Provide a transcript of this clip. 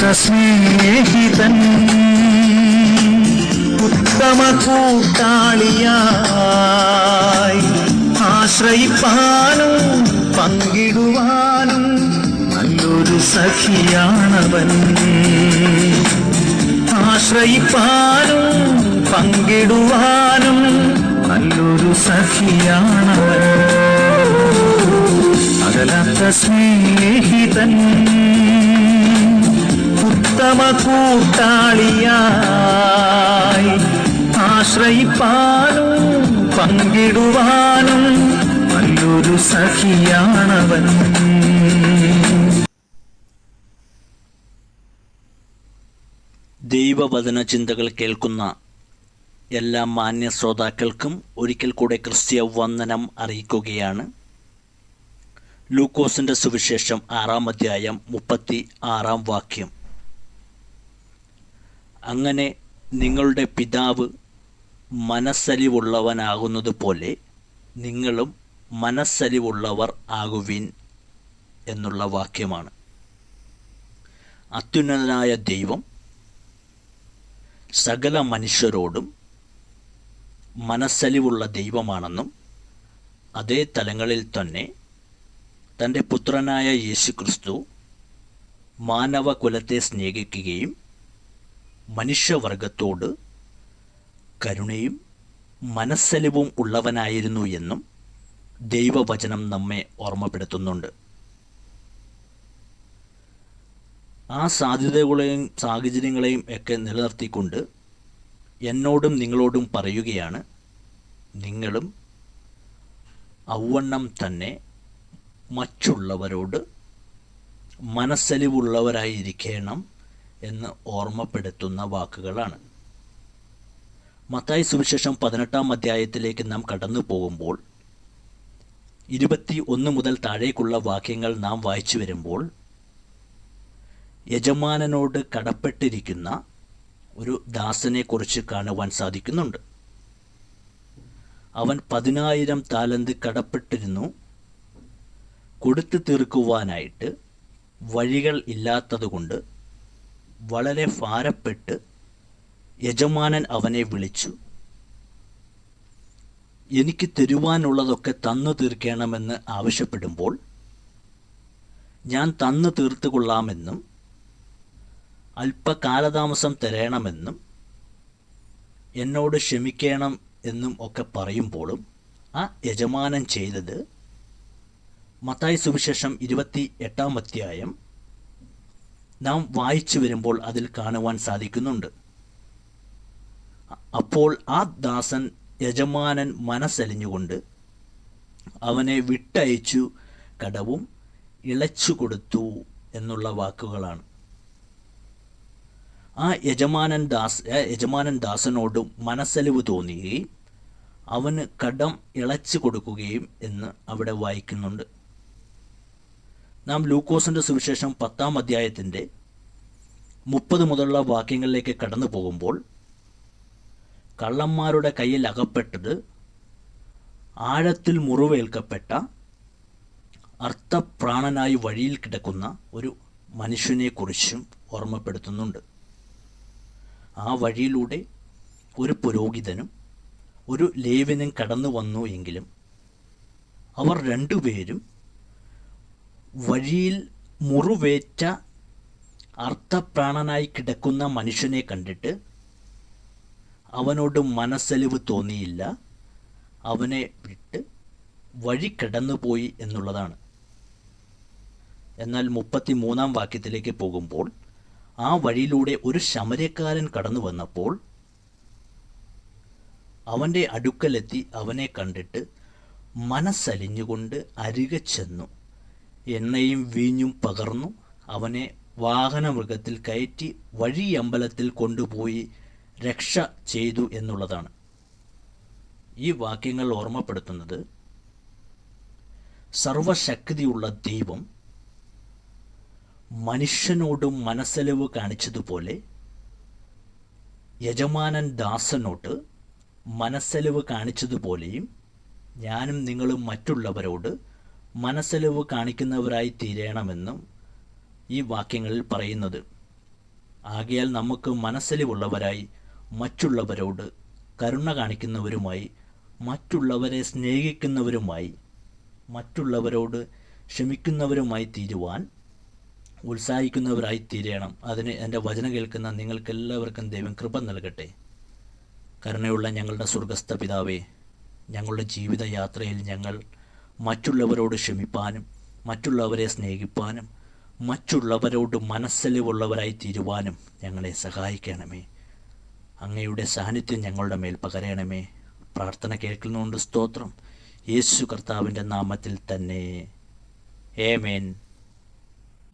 സ്നേഹിതൻ. ഉത്തമ കൂട്ടാളിയായി ആശ്രയിപ്പാനും പങ്കിടുവാനും നല്ലൊരു സഖിയാണവൻ. ആശ്രയിപ്പാനും പങ്കിടുവാനും നല്ലൊരു സഖിയാണവൻ. അകലത്ത സ്നേഹിതൻ. ഉത്തമ കൂട്ടാളിയായി ആശ്രയിപ്പാനും പങ്കിടുവാനും നല്ലൊരു സഖിയാണവൻ. ദൈവവചന ചിന്തകൾ കേൾക്കുന്ന എല്ലാ മാന്യ ശ്രോതാക്കൾക്കും ഒരിക്കൽ കൂടെ ക്രിസ്ത്യ വന്ദനം അറിയിക്കുകയാണ്. ലൂക്കോസിന്റെ സുവിശേഷം ആറാം അധ്യായം മുപ്പത്തി ആറാം വാക്യം. അങ്ങനെ നിങ്ങളുടെ പിതാവ് മനസ്സലിവുള്ളവനാകുന്നത് പോലെ നിങ്ങളും മനസ്സലിവുള്ളവർ ആകുവിൻ എന്നുള്ള വാക്യമാണ്. അത്യുന്നതനായ ദൈവം സകല മനുഷ്യരോടും മനസ്സലിവുള്ള ദൈവമാണെന്നും അതേ തലങ്ങളിൽ തന്നെ തന്റെ പുത്രനായ യേശുക്രിസ്തു മാനവകുലത്തെ സ്നേഹിക്കുകയും മനുഷ്യവർഗത്തോട് കരുണയും മനസ്സലിവും ഉള്ളവനായിരുന്നു എന്നും ദൈവവചനം നമ്മെ ഓർമ്മപ്പെടുത്തുന്നുണ്ട്. ആ സാധ്യതകളെയും സാഹചര്യങ്ങളെയും ഒക്കെ നിലനിർത്തിക്കൊണ്ട് എന്നോടും നിങ്ങളോടും പറയുകയാണ് നിങ്ങളും ഔവണ്ണം തന്നെ മറ്റുള്ളവരോട് മനസ്സലിവുള്ളവരായിരിക്കണം എന്ന് ഓർമ്മപ്പെടുത്തുന്ന വാക്കുകളാണ്. മത്തായി സുവിശേഷം പതിനെട്ടാം അധ്യായത്തിലേക്ക് നാം കടന്നു പോകുമ്പോൾ ഇരുപത്തി ഒന്ന് മുതൽ താഴേക്കുള്ള വാക്യങ്ങൾ നാം വായിച്ചു വരുമ്പോൾ യജമാനനോട് കടപ്പെട്ടിരിക്കുന്ന ഒരു ദാസനെക്കുറിച്ച് കാണുവാൻ സാധിക്കുന്നുണ്ട്. അവൻ പതിനായിരം താലന്ത് കടപ്പെട്ടിരുന്നു. കൊടുത്തു തീർക്കുവാനായിട്ട് വഴികൾ ഇല്ലാത്തതുകൊണ്ട് വളരെ ഭാരപ്പെട്ട് യജമാനൻ അവനെ വിളിച്ചു. എനിക്ക് തരുവാനുള്ളതൊക്കെ തന്നു തീർക്കണമെന്ന് ആവശ്യപ്പെടുമ്പോൾ ഞാൻ തന്നു തീർത്തുകൊള്ളാമെന്നും അല്പകാലതാമസം തരണമെന്നും എന്നോട് ക്ഷമിക്കണം എന്നും ഒക്കെ പറയുമ്പോഴും ആ യജമാനൻ ചെയ്തത് മത്തായി സുവിശേഷം ഇരുപത്തി എട്ടാം അധ്യായം നാം വായിച്ചു വരുമ്പോൾ അതിൽ കാണുവാൻ സാധിക്കുന്നുണ്ട്. അപ്പോൾ ആ ദാസൻ യജമാനൻ മനസ്സലിഞ്ഞുകൊണ്ട് അവനെ വിട്ടയച്ചു കടവും ഇളച്ചു കൊടുത്തു എന്നുള്ള വാക്കുകളാണ്. ആ യജമാനൻ ദാസ് യജമാനൻ ദാസനോട് മനസ്സലിവ് തോന്നുകയും അവന് കടം ഇളച്ചു കൊടുക്കുകയും എന്ന് അവിടെ വായിക്കുന്നുണ്ട്. നാം ലൂക്കോസിന്റെ സുവിശേഷം പത്താം അധ്യായത്തിന്റെ മുപ്പത് മുതലുള്ള വാക്യങ്ങളിലേക്ക് കടന്നു പോകുമ്പോൾ കള്ളന്മാരുടെ കയ്യിൽ അകപ്പെട്ടത് ആഴത്തിൽ മുറിവേൽക്കപ്പെട്ട അർത്ഥപ്രാണനായി വഴിയിൽ കിടക്കുന്ന ഒരു മനുഷ്യനെക്കുറിച്ചും ഓർമ്മപ്പെടുത്തുന്നുണ്ട്. ആ വഴിയിലൂടെ ഒരു പുരോഹിതനും ഒരു ലേവിനും കടന്നു വന്നു എങ്കിലും അവർ രണ്ടുപേരും വഴിയിൽ മുറിവേറ്റ അർത്ഥപ്രാണനായി കിടക്കുന്ന മനുഷ്യനെ കണ്ടിട്ട് അവനോട് മനസ്സലിവ് തോന്നിയില്ല. അവനെ വിട്ട് വഴി കടന്നുപോയി എന്നുള്ളതാണ്. എന്നാൽ മുപ്പത്തി മൂന്നാം വാക്യത്തിലേക്ക് പോകുമ്പോൾ ആ വഴിയിലൂടെ ഒരു ശമരക്കാരൻ കടന്നു വന്നപ്പോൾ അവന്റെ അടുക്കലെത്തി അവനെ കണ്ടിട്ട് മനസ്സലിഞ്ഞുകൊണ്ട് അരികെ ചെന്നു. എണ്ണയും വീഞ്ഞും പകർന്നു അവനെ വാഹനമൃഗത്തിൽ കയറ്റി വഴിയമ്പലത്തിൽ കൊണ്ടുപോയി രക്ഷ ചെയ്തു എന്നുള്ളതാണ്. ഈ വാക്യങ്ങൾ ഓർമ്മപ്പെടുത്തുന്നത് സർവശക്തിയുള്ള ദൈവം മനുഷ്യനോടും മനസ്സലവ് കാണിച്ചതുപോലെ യജമാനൻ ദാസനോട് മനസ്സലവ് കാണിച്ചതുപോലെയും ഞാനും നിങ്ങളും മറ്റുള്ളവരോട് മനസ്സലിവ് കാണിക്കുന്നവരായി തീരണമെന്നും ഈ വാക്യങ്ങളിൽ പറയുന്നത്. ആകയാൽ നമുക്ക് മനസ്സലിവുള്ളവരായി മറ്റുള്ളവരോട് കരുണ കാണിക്കുന്നവരുമായി മറ്റുള്ളവരെ സ്നേഹിക്കുന്നവരുമായി മറ്റുള്ളവരോട് ക്ഷമിക്കുന്നവരുമായി തീരുവാൻ ഉത്സാഹിക്കുന്നവരായി തീരണം. അതിന് എന്റെ വചനം കേൾക്കുന്ന നിങ്ങൾക്കെല്ലാവർക്കും ദൈവം കൃപ നൽകട്ടെ. കരുണയുള്ള ഞങ്ങളുടെ സ്വർഗസ്ഥ പിതാവേ ഞങ്ങളുടെ ജീവിതയാത്രയിൽ ഞങ്ങൾ മറ്റുള്ളവരോട് ക്ഷമിപ്പാനും മറ്റുള്ളവരെ സ്നേഹിപ്പാനും മറ്റുള്ളവരോട് മനസ്സലിവുള്ളവരായി തീരുവാനും ഞങ്ങളെ സഹായിക്കണമേ. അങ്ങയുടെ സാന്നിധ്യം ഞങ്ങളുടെ മേൽ പകരണമേ. പ്രാർത്ഥന കേൾക്കുന്നുണ്ട് സ്തോത്രം. യേശു കർത്താവിന്റെ നാമത്തിൽ തന്നെ. ഏമേൻ